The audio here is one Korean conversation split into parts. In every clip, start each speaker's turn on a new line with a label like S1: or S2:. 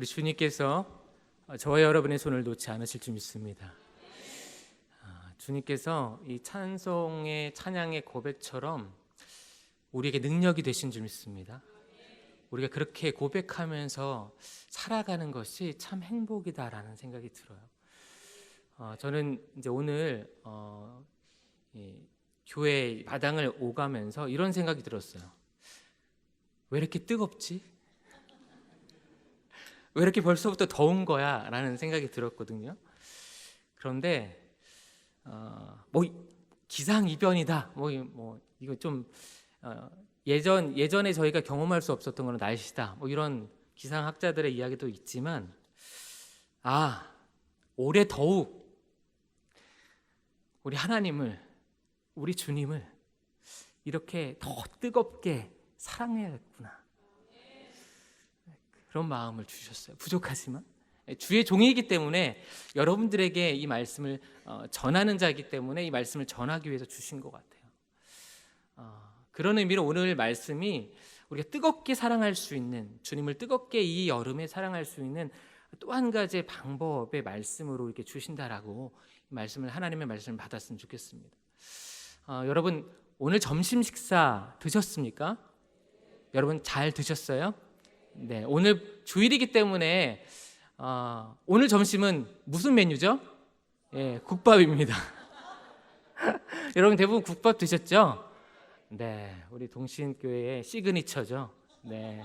S1: 우리 주님께서 저와 여러분의 손을 놓지 않으실 줄 믿습니다. 아, 주님께서 이 찬송의 찬양의 고백처럼 우리에게 능력이 되신 줄 믿습니다. 우리가 그렇게 고백하면서 살아가는 것이 참 행복이다라는 생각이 들어요. 어, 저는 이제 오늘 어, 이 교회 마당을 오가면서 이런 생각이 들었어요. 왜 이렇게 뜨겁지? 왜 이렇게 벌써부터 더운 거야? 라는 생각이 들었거든요. 그런데 어, 뭐 기상이변이다. 뭐, 뭐 이거 좀 어, 예전 예전에 저희가 경험할 수 없었던 거는 날씨다. 뭐 이런 기상학자들의 이야기도 있지만 아 올해 더욱 우리 하나님을 우리 주님을 이렇게 더 뜨겁게 사랑해야겠구나. 그런 마음을 주셨어요. 부족하지만 주의 종이기 때문에 여러분들에게 이 말씀을 어, 전하는 자이기 때문에 이 말씀을 전하기 위해서 주신 것 같아요. 어, 그런 의미로 오늘 말씀이 우리가 뜨겁게 사랑할 수 있는 주님을 뜨겁게 이 여름에 사랑할 수 있는 또 한 가지의 방법의 말씀으로 이렇게 주신다라고 이 말씀을 하나님의 말씀을 받았으면 좋겠습니다. 어, 여러분 오늘 점심 식사 드셨습니까? 여러분 잘 드셨어요? 네, 오늘 주일이기 때문에 어, 오늘 점심은 무슨 메뉴죠? 예, 국밥입니다. 여러분 대부분 국밥 드셨죠? 네, 우리 동신교회의 시그니처죠. 네.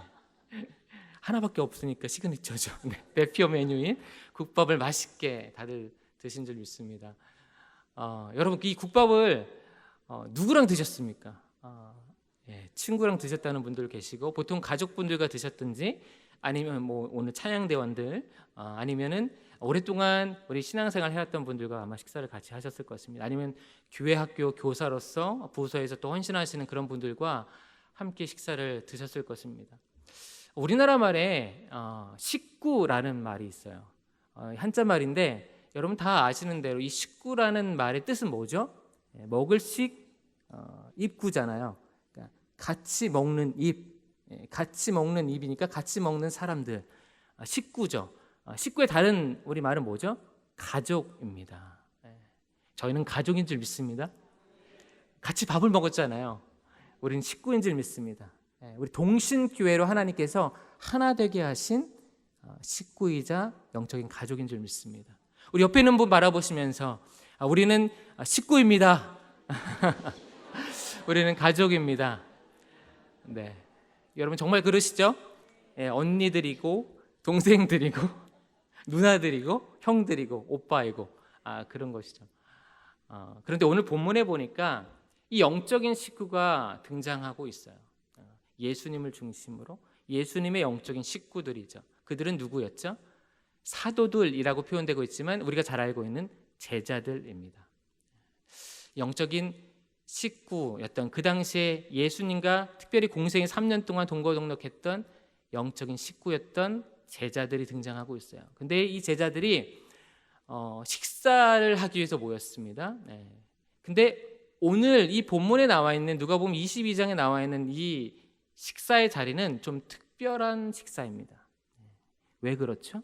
S1: 하나밖에 없으니까 시그니처죠. 네, 대표 메뉴인 국밥을 맛있게 다들 드신 줄 믿습니다. 어, 여러분 이 국밥을 어, 누구랑 드셨습니까? 어, 예, 친구랑 드셨다는 분들 계시고 보통 가족분들과 드셨든지 아니면 뭐 오늘 찬양 대원들 어, 아니면은 오랫동안 우리 신앙생활 해왔던 분들과 아마 식사를 같이 하셨을 것 같습니다. 아니면 교회 학교 교사로서 부서에서 또 헌신하시는 그런 분들과 함께 식사를 드셨을 것입니다. 우리나라 말에 어, 식구라는 말이 있어요. 어, 한자 말인데 여러분 다 아시는 대로 이 식구라는 말의 뜻은 뭐죠? 예, 먹을 식 어, 입구잖아요. 같이 먹는 입, 예, 같이 먹는 입이니까 같이 먹는 사람들 아, 식구죠. 아, 식구의 다른 우리 말은 뭐죠? 가족입니다. 예, 저희는 가족인 줄 믿습니다. 같이 밥을 먹었잖아요. 우리는 식구인 줄 믿습니다. 예, 우리 동신 교회로 하나님께서 하나 되게 하신 어, 식구이자 영적인 가족인 줄 믿습니다. 우리 옆에 있는 분 바라보시면서 아, 우리는 식구입니다. 우리는 가족입니다. 네, 여러분 정말 그러시죠? 예, 언니들이고 동생들이고 누나들이고 형들이고 오빠이고 아 그런 것이죠. 어, 그런데 오늘 본문에 보니까 이 영적인 식구가 등장하고 있어요. 어, 예수님을 중심으로 예수님의 영적인 식구들이죠. 그들은 누구였죠? 사도들이라고 표현되고 있지만 우리가 잘 알고 있는 제자들입니다. 영적인 식구였던 그 당시에 예수님과 특별히 공생에 3년 동안 동거동록했던 영적인 식구였던 제자들이 등장하고 있어요. 근데 이 제자들이 어, 식사를 하기 위해서 모였습니다. 네. 근데 오늘 이 본문에 나와 있는 누가 보면 22장에 나와 있는 이 식사의 자리는 좀 특별한 식사입니다. 왜 그렇죠?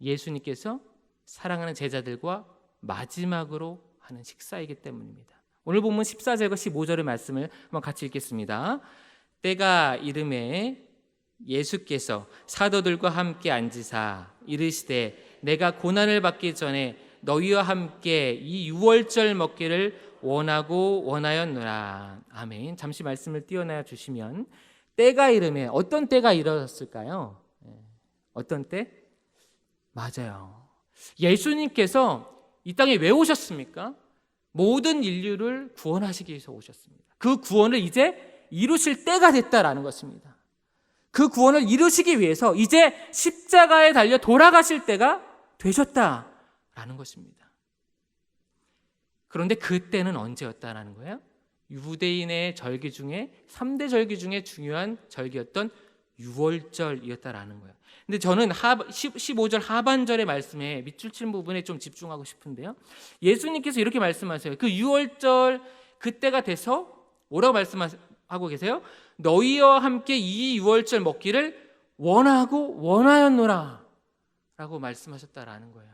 S1: 예수님께서 사랑하는 제자들과 마지막으로 하는 식사이기 때문입니다. 오늘 본문 14절과 15절의 말씀을 한번 같이 읽겠습니다. 때가 이름에 예수께서 사도들과 함께 앉으사 이르시되 내가 고난을 받기 전에 너희와 함께 이 유월절 먹기를 원하고 원하였노라. 아멘. 잠시 말씀을 띄어놔 주시면 때가 이름에 어떤 때가 일어났을까요? 어떤 때? 맞아요. 예수님께서 이 땅에 왜 오셨습니까? 모든 인류를 구원하시기 위해서 오셨습니다. 그 구원을 이제 이루실 때가 됐다라는 것입니다. 그 구원을 이루시기 위해서 이제 십자가에 달려 돌아가실 때가 되셨다라는 것입니다. 그런데 그때는 언제였다라는 거예요? 유대인의 절기 중에 3대 절기 중에 중요한 절기였던 유월절이었다라는 거예요. 근데 저는 하, 15절 하반절의 말씀에 밑줄 친 부분에 좀 집중하고 싶은데요. 예수님께서 이렇게 말씀하세요. 그 유월절 그때가 돼서 뭐라고 말씀하고 계세요? 너희와 함께 이 유월절 먹기를 원하고 원하였노라 라고 말씀하셨다라는 거예요.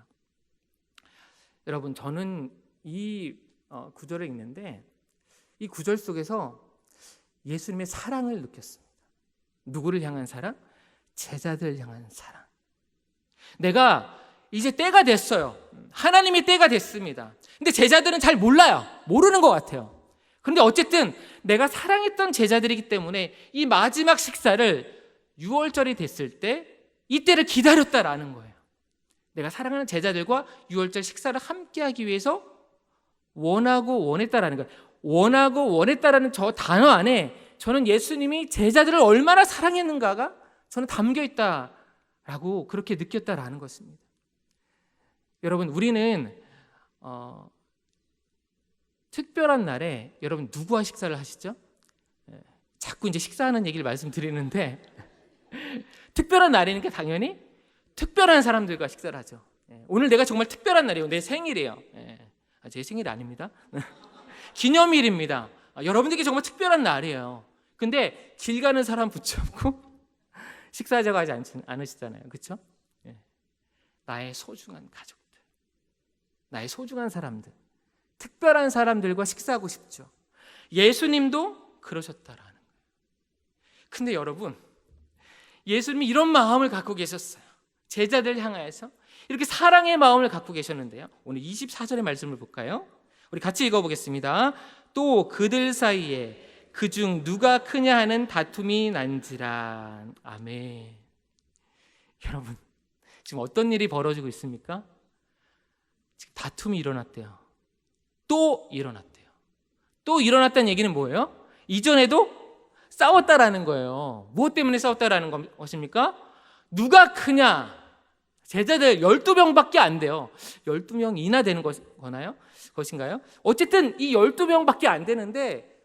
S1: 여러분 저는 이 어, 구절을 읽는데 이 구절 속에서 예수님의 사랑을 느꼈습니다. 누구를 향한 사랑? 제자들 향한 사랑. 내가 이제 때가 됐어요. 하나님의 때가 됐습니다. 근데 제자들은 잘 몰라요. 모르는 것 같아요. 그런데 어쨌든 내가 사랑했던 제자들이기 때문에 이 마지막 식사를 6월절이 됐을 때 이때를 기다렸다라는 거예요. 내가 사랑하는 제자들과 6월절 식사를 함께 하기 위해서 원하고 원했다라는 거예요. 원하고 원했다라는 저 단어 안에 저는 예수님이 제자들을 얼마나 사랑했는가가 저는 담겨 있다라고 그렇게 느꼈다라는 것입니다. 여러분 우리는 어, 특별한 날에 여러분 누구와 식사를 하시죠? 예, 자꾸 이제 식사하는 얘기를 말씀드리는데 특별한 날이니까 당연히 특별한 사람들과 식사를 하죠. 예, 오늘 내가 정말 특별한 날이에요. 내 생일이에요. 예, 아, 제 생일 아닙니다. 기념일입니다. 아, 여러분들께 정말 특별한 날이에요. 근데 길 가는 사람 붙잡고 식사하자고 하지 않, 않으시잖아요. 그렇죠? 나의 소중한 가족들, 나의 소중한 사람들, 특별한 사람들과 식사하고 싶죠. 예수님도 그러셨다라는 거예요. 근데 여러분, 예수님이 이런 마음을 갖고 계셨어요. 제자들 향하여서 이렇게 사랑의 마음을 갖고 계셨는데요. 오늘 24절의 말씀을 볼까요? 우리 같이 읽어보겠습니다. 또 그들 사이에 그중 누가 크냐 하는 다툼이 난지라. 아멘. 여러분, 지금 어떤 일이 벌어지고 있습니까? 지금 다툼이 일어났대요. 또 일어났대요. 또 일어났다는 얘기는 뭐예요? 이전에도 싸웠다라는 거예요. 무엇 때문에 싸웠다라는 것입니까? 누가 크냐? 제자들 12명밖에 안 돼요. 12명이나 되는 거나요? 것인가요? 어쨌든 이 12명밖에 안 되는데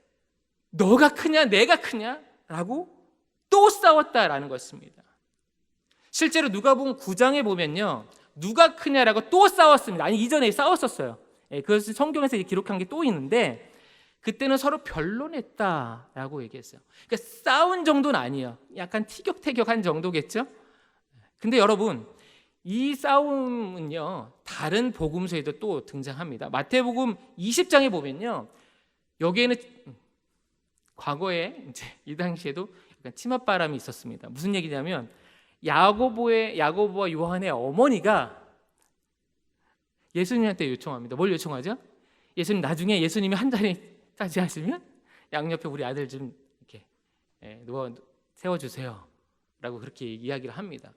S1: 너가 크냐 내가 크냐 라고 또 싸웠다라는 것입니다. 실제로 누가복음 9장에 보면요. 누가 크냐라고 또 싸웠습니다. 아니 이전에 싸웠었어요. 예, 그것을 성경에서 기록한 게 또 있는데 그때는 서로 변론했다라고 얘기했어요. 그러니까 싸운 정도는 아니에요. 약간 티격태격한 정도겠죠. 근데 여러분 이 싸움은요 다른 복음서에도 또 등장합니다. 마태복음 20장에 보면요 여기에는 과거에 이제 이 당시에도 약간 치맛바람이 있었습니다. 무슨 얘기냐면 야고보의 야고보와 요한의 어머니가 예수님한테 요청합니다. 뭘 요청하죠? 예수님 나중에 예수님이 한 자리까지 하시면 양옆에 우리 아들 좀 이렇게 예, 누워 세워 주세요라고 그렇게 이야기를 합니다.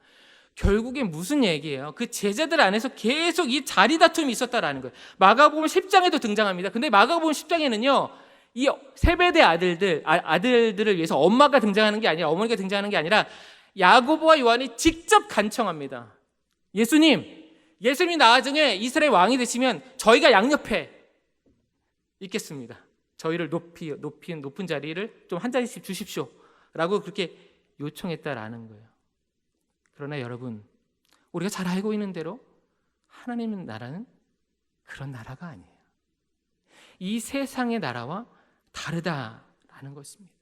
S1: 결국에 무슨 얘기예요? 그 제자들 안에서 계속 이 자리 다툼이 있었다라는 거예요. 마가복음 10장에도 등장합니다. 근데 마가복음 10장에는요. 이 세배대 아들들 아, 들들을 위해서 엄마가 등장하는 게 아니라 어머니가 등장하는 게 아니라 야고보와 요한이 직접 간청합니다. 예수님, 예수님이 나중에 이스라엘 왕이 되시면 저희가 양옆에 있겠습니다. 저희를 높이 높이 높은 자리를 좀 한 자리씩 주십시오라고 그렇게 요청했다라는 거예요. 그러나 여러분, 우리가 잘 알고 있는 대로 하나님 나라는 그런 나라가 아니에요. 이 세상의 나라와 다르다라는 것입니다.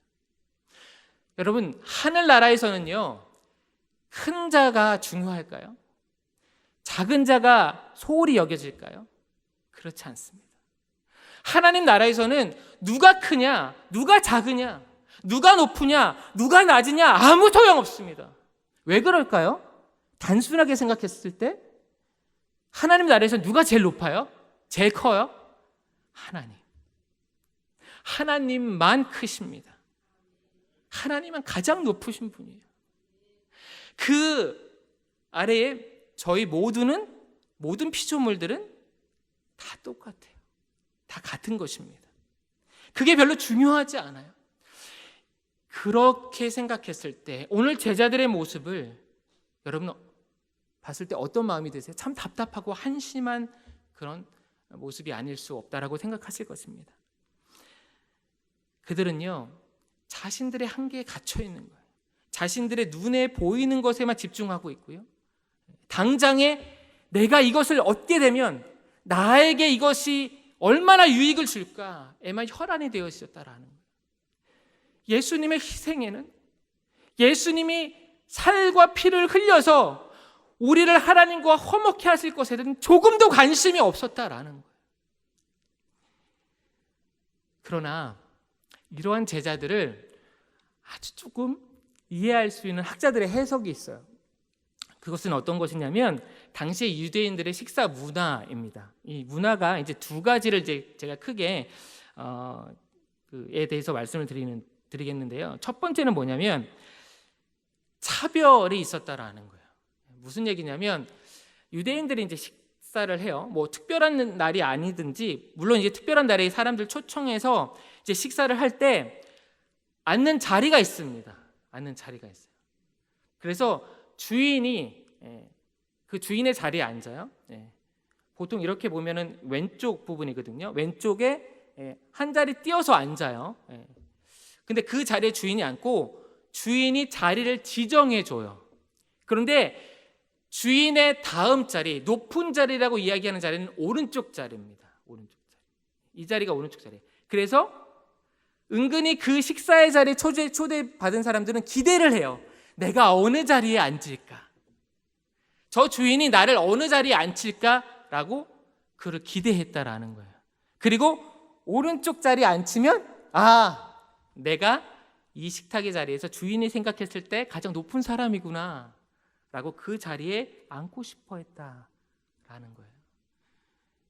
S1: 여러분, 하늘나라에서는요, 큰 자가 중요할까요? 작은 자가 소홀히 여겨질까요? 그렇지 않습니다. 하나님 나라에서는 누가 크냐, 누가 작으냐, 누가 높으냐, 누가 낮으냐 아무 소용 없습니다. 왜 그럴까요? 단순하게 생각했을 때 하나님 나라에서 누가 제일 높아요? 제일 커요? 하나님. 하나님만 크십니다. 하나님은 가장 높으신 분이에요. 그 아래에 저희 모두는 모든 피조물들은 다 똑같아요. 다 같은 것입니다. 그게 별로 중요하지 않아요. 그렇게 생각했을 때 오늘 제자들의 모습을 여러분 봤을 때 어떤 마음이 드세요? 참 답답하고 한심한 그런 모습이 아닐 수 없다라고 생각하실 것입니다. 그들은요, 자신들의 한계에 갇혀 있는 거예요. 자신들의 눈에 보이는 것에만 집중하고 있고요. 당장에 내가 이것을 얻게 되면 나에게 이것이 얼마나 유익을 줄까에만 혈안이 되어 있었다라는 거예요. 예수님의 희생에는 예수님이 살과 피를 흘려서 우리를 하나님과 허먹게 하실 것에 대한 조금도 관심이 없었다라는 거예요. 그러나 이러한 제자들을 아주 조금 이해할 수 있는 학자들의 해석이 있어요. 그것은 어떤 것이냐면 당시의 유대인들의 식사 문화입니다. 이 문화가 이제 두 가지를 이제 제가 크게 어, 그에 대해서 말씀을 드리는 드리겠는데요. 첫 번째는 뭐냐면 차별이 있었다라는 거예요. 무슨 얘기냐면 유대인들이 이제 식 사를 해요. 뭐 특별한 날이 아니든지 물론 이제 특별한 날에 사람들 초청해서 이제 식사를 할 때 앉는 자리가 있습니다. 앉는 자리가 있어요. 그래서 주인이 예, 그 주인의 자리에 앉아요. 예. 보통 이렇게 보면은 왼쪽 부분이거든요. 왼쪽에 예, 한 자리 띄어서 앉아요. 예. 근데 그 자리에 주인이 앉고 주인이 자리를 지정해 줘요. 그런데 주인의 다음 자리, 높은 자리라고 이야기하는 자리는 오른쪽 자리입니다. 오른쪽 자리. 이 자리가 오른쪽 자리. 그래서 은근히 그 식사의 자리에 초대, 초대받은 사람들은 기대를 해요. 내가 어느 자리에 앉을까? 저 주인이 나를 어느 자리에 앉힐까라고 그를 기대했다라는 거예요. 그리고 오른쪽 자리에 앉히면 아, 내가 이 식탁의 자리에서 주인이 생각했을 때 가장 높은 사람이구나. 라고 그 자리에 앉고 싶어 했다라는 거예요.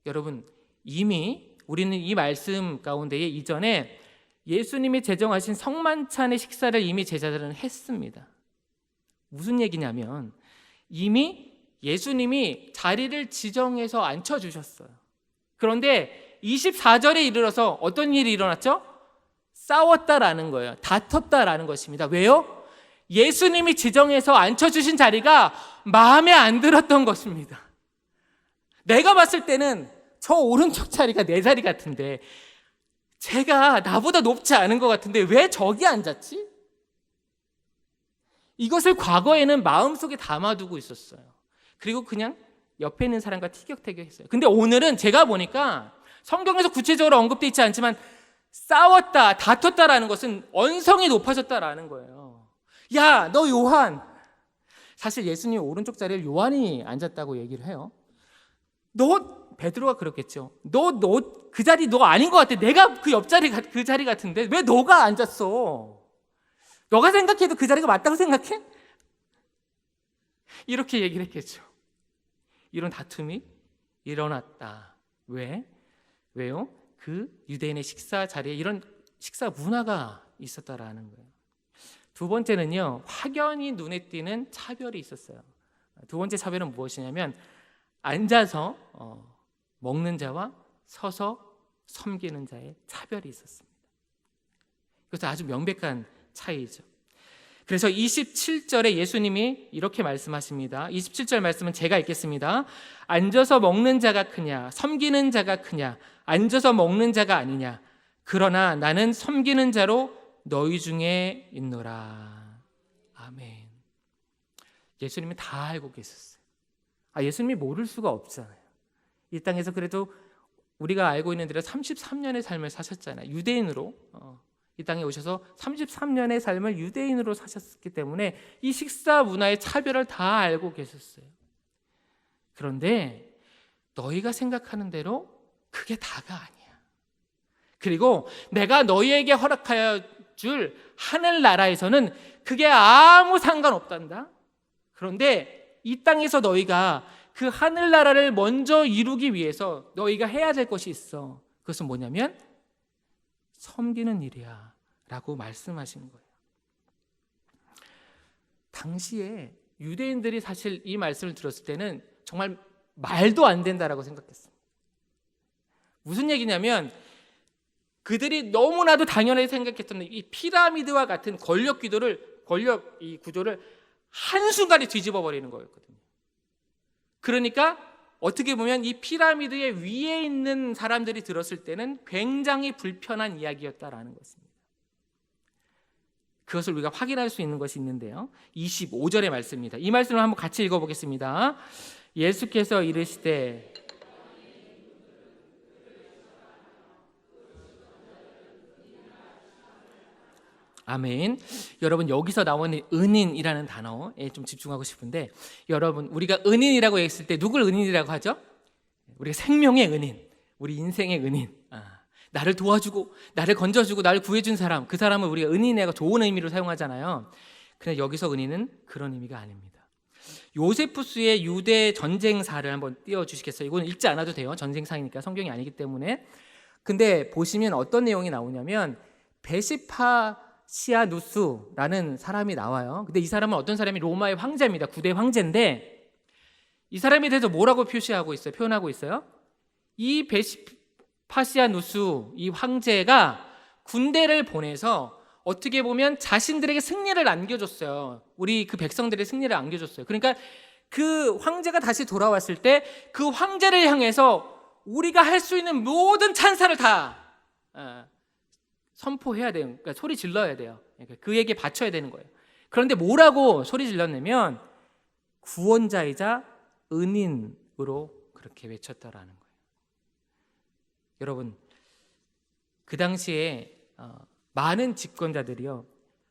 S1: 여러분, 이미 우리는 이 말씀 가운데에 이전에 예수님이 제정하신 성만찬의 식사를 이미 제자들은 했습니다. 무슨 얘기냐면 이미 예수님이 자리를 지정해서 앉혀 주셨어요. 그런데 24절에 이르러서 어떤 일이 일어났죠? 싸웠다라는 거예요. 다퉜다라는 것입니다. 왜요? 예수님이 지정해서 앉혀주신 자리가 마음에 안 들었던 것입니다. 내가 봤을 때는 저 오른쪽 자리가 내 자리 같은데 제가 나보다 높지 않은 것 같은데 왜 저기 앉았지? 이것을 과거에는 마음속에 담아두고 있었어요. 그리고 그냥 옆에 있는 사람과 티격태격 했어요. 근데 오늘은 제가 보니까 성경에서 구체적으로 언급되어 있지 않지만 싸웠다, 다퉜다라는 것은 언성이 높아졌다라는 거예요. 야, 너 요한. 사실 예수님 오른쪽 자리에 요한이 앉았다고 얘기를 해요. 너 베드로가 그렇겠죠. 너 너 그 자리 너 아닌 것 같아. 내가 그 옆자리 그 자리 같은데 왜 너가 앉았어? 너가 생각해도 그 자리가 맞다고 생각해? 이렇게 얘기를 했겠죠. 이런 다툼이 일어났다. 왜? 왜요? 그 유대인의 식사 자리에 이런 식사 문화가 있었다라는 거예요. 두 번째는요, 확연히 눈에 띄는 차별이 있었어요. 두 번째 차별은 무엇이냐면 앉아서 어, 먹는 자와 서서 섬기는 자의 차별이 있었습니다. 이것은 아주 명백한 차이죠. 그래서 27절에 예수님이 이렇게 말씀하십니다. 27절 말씀은 제가 읽겠습니다. 앉아서 먹는 자가 크냐, 섬기는 자가 크냐, 앉아서 먹는 자가 아니냐. 그러나 나는 섬기는 자로 너희 중에 있노라. 아멘. 예수님이 다 알고 계셨어요. 아, 예수님이 모를 수가 없잖아요. 이 땅에서 그래도 우리가 알고 있는 대로 33년의 삶을 사셨잖아요. 유대인으로. 어, 이 땅에 오셔서 33년의 삶을 유대인으로 사셨기 때문에 이 식사 문화의 차별을 다 알고 계셨어요. 그런데 너희가 생각하는 대로 그게 다가 아니야. 그리고 내가 너희에게 허락하여 줄 하늘 나라에서는 그게 아무 상관없단다. 그런데 이 땅에서 너희가 그 하늘 나라를 먼저 이루기 위해서 너희가 해야 될 것이 있어. 그것은 뭐냐면 섬기는 일이야. 라고 말씀하신 거예요. 당시에 유대인들이 사실 이 말씀을 들었을 때는 정말 말도 안 된다라고 생각했어요. 무슨 얘기냐면 그들이 너무나도 당연하게 생각했던 이 피라미드와 같은 권력 기도를 권력 이 구조를 한순간에 뒤집어 버리는 거였거든요. 그러니까 어떻게 보면 이 피라미드의 위에 있는 사람들이 들었을 때는 굉장히 불편한 이야기였다라는 것입니다. 그것을 우리가 확인할 수 있는 것이 있는데요. 25절의 말씀입니다. 이 말씀을 한번 같이 읽어 보겠습니다. 예수께서 이르시되 아멘. 여러분 여기서 나오는 은인이라는 단어에 좀 집중하고 싶은데 여러분 우리가 은인이라고 했을 때 누굴 은인이라고 하죠? 우리가 생명의 은인, 우리 인생의 은인. 아, 나를 도와주고 나를 건져주고 나를 구해준 사람 그 사람을 우리가 은인이라고 좋은 의미로 사용하잖아요. 근데 여기서 은인은 그런 의미가 아닙니다. 요세푸스의 유대 전쟁사를 한번 띄워 주시겠어요? 이거는 읽지 않아도 돼요. 전쟁사이니까 성경이 아니기 때문에. 근데 보시면 어떤 내용이 나오냐면 베시파 시아누스라는 사람이 나와요. 근데 이 사람은 어떤 사람이 로마의 황제입니다. 구대 황제인데 이 사람에 대해서 뭐라고 표시하고 있어요? 표현하고 있어요? 이 베시파시아누스 이 황제가 군대를 보내서 어떻게 보면 자신들에게 승리를 안겨줬어요. 우리 그 백성들의 승리를 안겨줬어요. 그러니까 그 황제가 다시 돌아왔을 때 그 황제를 향해서 우리가 할 수 있는 모든 찬사를 다 어, 선포해야 돼요. 그러니까 소리 질러야 돼요. 그러니까 그에게 바쳐야 되는 거예요. 그런데 뭐라고 소리 질렀냐면 구원자이자 은인으로 그렇게 외쳤다라는 거예요. 여러분 그 당시에 어, 많은 집권자들이요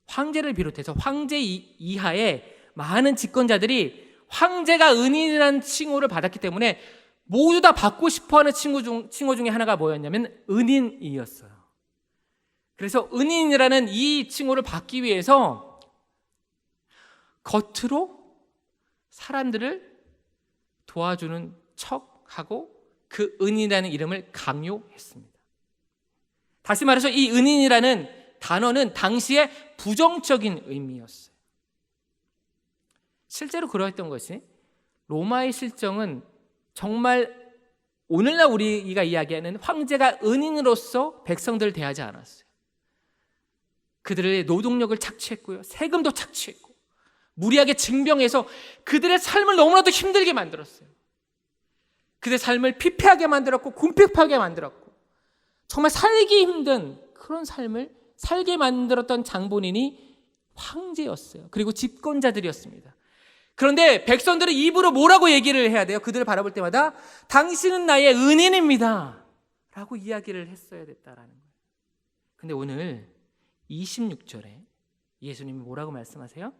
S1: 황제를 비롯해서 황제 이- 이하의 많은 집권자들이 황제가 은인이라는 칭호를 받았기 때문에 모두 다 받고 싶어하는 칭호 중 칭호 중에 하나가 뭐였냐면 은인이었어요. 그래서 은인이라는 이 칭호를 받기 위해서 겉으로 사람들을 도와주는 척 하고 그 은인이라는 이름을 강요했습니다. 다시 말해서 이 은인이라는 단어는 당시에 부정적인 의미였어요. 실제로 그러했던 것이 로마의 실정은 정말 오늘날 우리가 이야기하는 황제가 은인으로서 백성들을 대하지 않았어요. 그들의 노동력을 착취했고요. 세금도 착취했고 무리하게 징병해서 그들의 삶을 너무나도 힘들게 만들었어요. 그들의 삶을 피폐하게 만들었고 궁핍하게 만들었고 정말 살기 힘든 그런 삶을 살게 만들었던 장본인이 황제였어요. 그리고 집권자들이었습니다. 그런데 백성들은 입으로 뭐라고 얘기를 해야 돼요? 그들을 바라볼 때마다 당신은 나의 은인입니다. 라고 이야기를 했어야 됐다라는 거예요. 근데 오늘 26절에 예수님이 뭐라고 말씀하세요?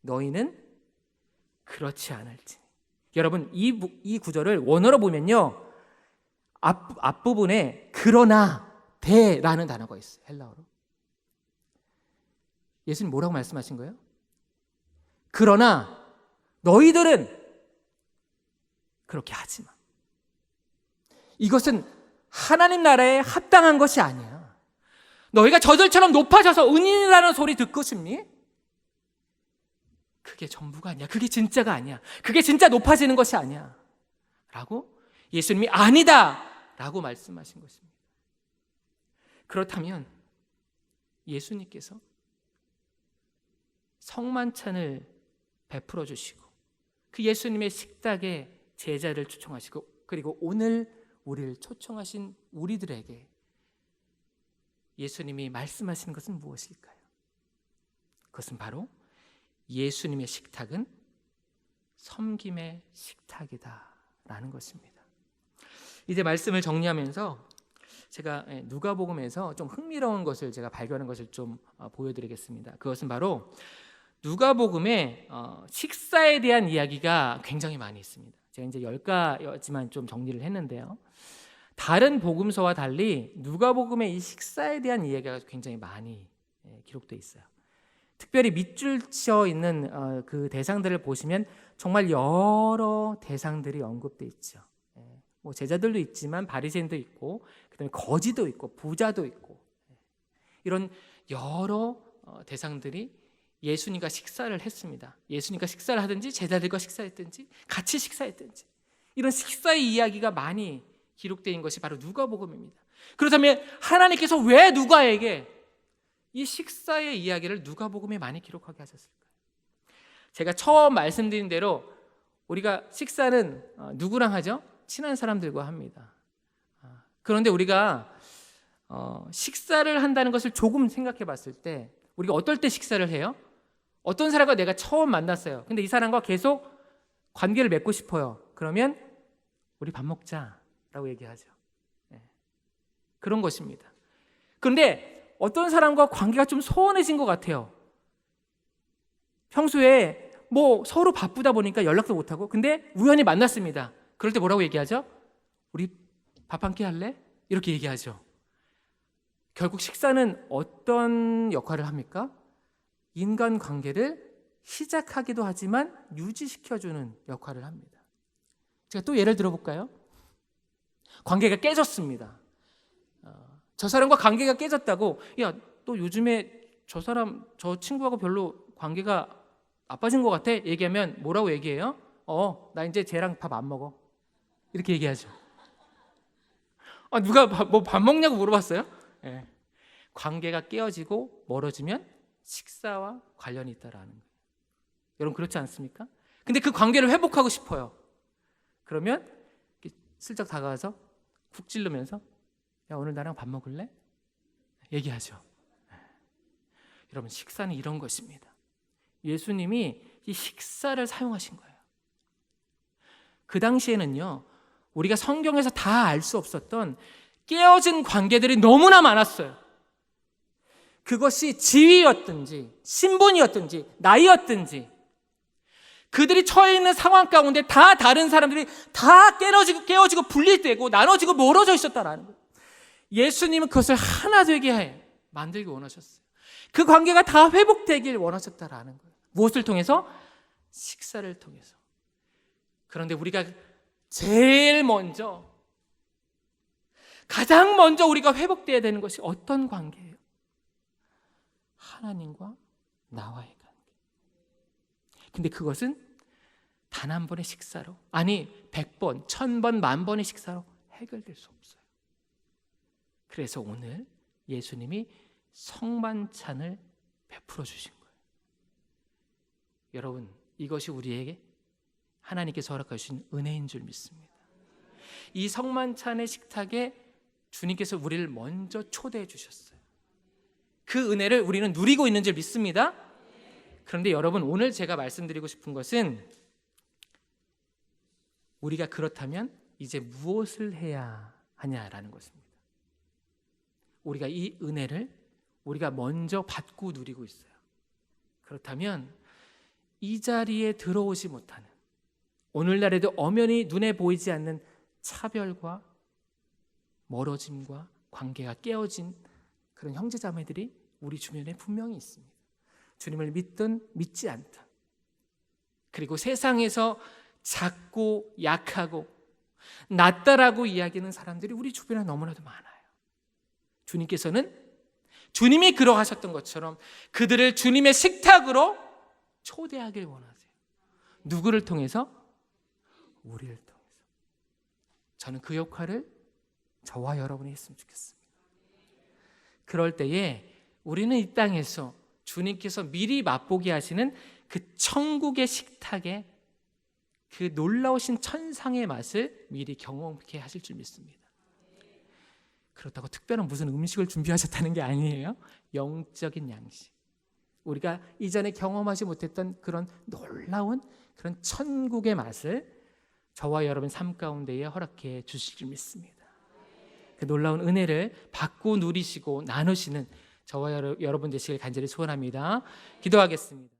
S1: 너희는 그렇지 않을지. 여러분 이, 부- 이 구절을 원어로 보면요. 앞, 앞부분에 그러나 대라는 단어가 있어요. 헬라어로. 예수님 뭐라고 말씀하신 거예요? 그러나 너희들은 그렇게 하지 마. 이것은 하나님 나라에 합당한 것이 아니야. 너희가 저들처럼 높아져서 은인이라는 소리 듣고 싶니? 그게 전부가 아니야. 그게 진짜가 아니야. 그게 진짜 높아지는 것이 아니야. 라고 예수님이 아니다. 라고 말씀하신 것입니다. 그렇다면 예수님께서 성만찬을 베풀어 주시고 그 예수님의 식탁에 제자를 초청하시고 그리고 오늘 우리를 초청하신 우리들에게 예수님이 말씀하시는 것은 무엇일까요? 그것은 바로 예수님의 식탁은 섬김의 식탁이다라는 것입니다. 이제 말씀을 정리하면서 제가 예, 누가복음에서 좀 흥미로운 것을 제가 발견한 것을 좀 어, 보여드리겠습니다. 그것은 바로 누가복음에 어, 식사에 대한 이야기가 굉장히 많이 있습니다. 제가 이제 열 가지만 좀 정리를 했는데요. 다른 복음서와 달리 누가복음에 이 식사에 대한 이야기가 굉장히 많이 예, 기록돼 있어요. 특별히 밑줄 치어 있는 어, 그 대상들을 보시면 정말 여러 대상들이 언급돼 있죠. 예, 뭐 제자들도 있지만 바리새인도 있고 그다음에 거지도 있고 부자도 있고 예, 이런 여러 어, 대상들이 예수님과 식사를 했습니다. 예수님과 식사를 하든지 제자들과 식사했든지 같이 식사했든지 이런 식사의 이야기가 많이 기록된 것이 바로 누가복음입니다. 그렇다면 하나님께서 왜 누가에게 이 식사의 이야기를 누가복음에 많이 기록하게 하셨을까요? 제가 처음 말씀드린 대로 우리가 식사는 어, 누구랑 하죠? 친한 사람들과 합니다. 아, 그런데 우리가 어, 식사를 한다는 것을 조금 생각해 봤을 때 우리가 어떨 때 식사를 해요? 어떤 사람과 내가 처음 만났어요. 근데 이 사람과 계속 관계를 맺고 싶어요. 그러면 우리 밥 먹자 라고 얘기하죠. 예. 그런 것입니다. 그런데 어떤 사람과 관계가 좀 소원해진 것 같아요. 평소에 뭐 서로 바쁘다 보니까 연락도 못 하고 근데 우연히 만났습니다. 그럴 때 뭐라고 얘기하죠? 우리 밥 한 끼 할래? 이렇게 얘기하죠. 결국 식사는 어떤 역할을 합니까? 인간 관계를 시작하기도 하지만 유지시켜주는 역할을 합니다. 제가 또 예를 들어볼까요? 관계가 깨졌습니다. 어, 저 사람과 관계가 깨졌다고, 야, 또 요즘에 저 사람, 저 친구하고 별로 관계가 나빠진 것 같아? 얘기하면 뭐라고 얘기해요? 어, 나 이제 쟤랑 밥 안 먹어. 이렇게 얘기하죠. 아, 누가 뭐 밥 먹냐고 물어봤어요? 예. 관계가 깨어지고 멀어지면 식사와 관련이 있다라는 거예요. 여러분 그렇지 않습니까? 근데 그 관계를 회복하고 싶어요. 그러면 슬쩍 다가와서 쿡 찔르면서 야 오늘 나랑 밥 먹을래? 얘기하죠. 예. 여러분 식사는 이런 것입니다. 예수님이 이 식사를 사용하신 거예요. 그 당시에는요 우리가 성경에서 다 알 수 없었던 깨어진 관계들이 너무나 많았어요. 그것이 지위였든지 신분이었든지 나이였든지 그들이 처해 있는 상황 가운데 다 다른 사람들이 다 깨어지고 깨어지고 분리되고 나눠지고 멀어져 있었다라는 거예요. 예수님은 그것을 하나 되게 해 만들기 원하셨어요. 그 관계가 다 회복되길 원하셨다라는 거예요. 무엇을 통해서? 식사를 통해서. 그런데 우리가 제일 먼저 가장 먼저 우리가 회복돼야 되는 것이 어떤 관계예요? 하나님과 나와의. 근데 그것은 단 한 번의 식사로 아니 백 번, 천 번, 만 번의 식사로 해결될 수 없어요. 그래서 오늘 예수님이 성만찬을 베풀어 주신 거예요. 여러분, 이것이 우리에게 하나님께서 허락하신 은혜인 줄 믿습니다. 이 성만찬의 식탁에 주님께서 우리를 먼저 초대해 주셨어요. 그 은혜를 우리는 누리고 있는 줄 믿습니다. 그런데 여러분, 오늘 제가 말씀드리고 싶은 것은 우리가 그렇다면 이제 무엇을 해야 하냐라는 것입니다. 우리가 이 은혜를 우리가 먼저 받고 누리고 있어요. 그렇다면 이 자리에 들어오지 못하는 오늘날에도 엄연히 눈에 보이지 않는 차별과 멀어짐과 관계가 깨어진 그런 형제자매들이 우리 주변에 분명히 있습니다. 주님을 믿든 믿지 않든 그리고 세상에서 작고 약하고 낫다라고 이야기하는 사람들이 우리 주변에 너무나도 많아요. 주님께서는 주님이 그러하셨던 것처럼 그들을 주님의 식탁으로 초대하길 원하세요. 누구를 통해서? 우리를 통해서. 저는 그 역할을 저와 여러분이 했으면 좋겠습니다. 그럴 때에 우리는 이 땅에서 주님께서 미리 맛보게 하시는 그 천국의 식탁에 그 놀라우신 천상의 맛을 미리 경험케 하실 줄 믿습니다. 그렇다고 특별한 무슨 음식을 준비하셨다는 게 아니에요. 영적인 양식. 우리가 이전에 경험하지 못했던 그런 놀라운 그런 천국의 맛을 저와 여러분 삶 가운데에 허락해 주실 줄 믿습니다. 그 놀라운 은혜를 받고 누리시고 나누시는 저와 여러분 되시길 간절히 소원합니다. 기도하겠습니다.